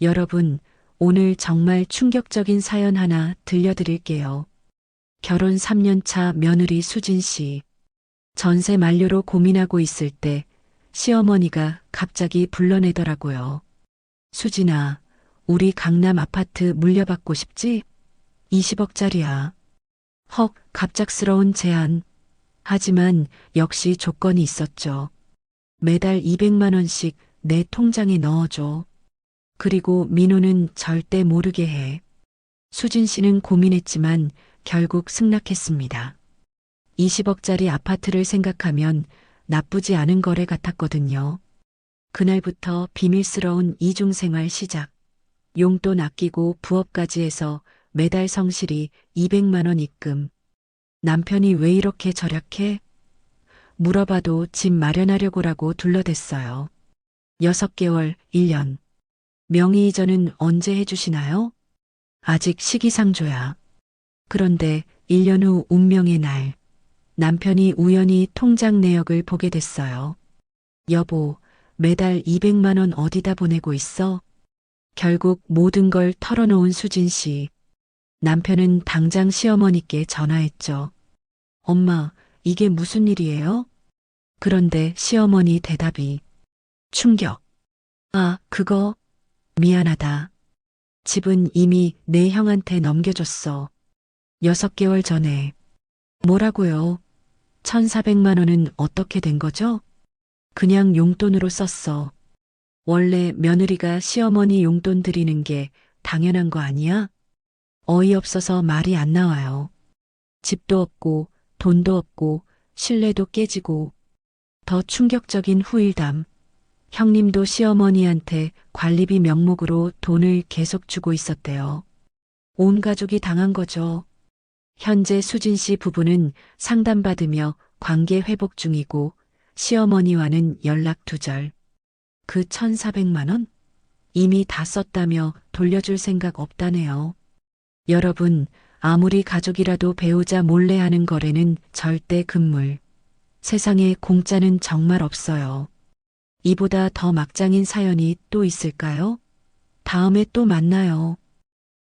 여러분, 오늘 정말 충격적인 사연 하나 들려드릴게요. 결혼 3년차 며느리 수진 씨. 전세 만료로 고민하고 있을 때 시어머니가 갑자기 불러내더라고요. 수진아, 우리 강남 아파트 물려받고 싶지? 20억짜리야. 헉, 갑작스러운 제안. 하지만 역시 조건이 있었죠. 매달 200만원씩 내 통장에 넣어줘. 그리고 민호는 절대 모르게 해. 수진 씨는 고민했지만 결국 승낙했습니다. 20억짜리 아파트를 생각하면 나쁘지 않은 거래 같았거든요. 그날부터 비밀스러운 이중생활 시작. 용돈 아끼고 부업까지 해서 매달 성실히 200만원 입금. 남편이 왜 이렇게 절약해? 물어봐도 집 마련하려고라고 둘러댔어요. 6개월, 1년. 명의 이전은 언제 해주시나요? 아직 시기상조야. 그런데 1년 후 운명의 날, 남편이 우연히 통장 내역을 보게 됐어요. 여보, 매달 200만원 어디다 보내고 있어? 결국 모든 걸 털어놓은 수진 씨. 남편은 당장 시어머니께 전화했죠. 엄마, 이게 무슨 일이에요? 그런데 시어머니 대답이 충격. 아, 그거 미안하다. 집은 이미 내 형한테 넘겨줬어. 여섯 개월 전에. 뭐라고요? 1,400만 원은 어떻게 된 거죠? 그냥 용돈으로 썼어. 원래 며느리가 시어머니 용돈 드리는 게 당연한 거 아니야? 어이없어서 말이 안 나와요. 집도 없고, 돈도 없고, 신뢰도 깨지고, 더 충격적인 후일담. 형님도 시어머니한테 관리비 명목으로 돈을 계속 주고 있었대요. 온 가족이 당한 거죠. 현재 수진 씨 부부는 상담받으며 관계 회복 중이고 시어머니와는 연락 두절. 그 1,400만 원? 이미 다 썼다며 돌려줄 생각 없다네요. 여러분, 아무리 가족이라도 배우자 몰래 하는 거래는 절대 금물. 세상에 공짜는 정말 없어요. 이보다 더 막장인 사연이 또 있을까요? 다음에 또 만나요.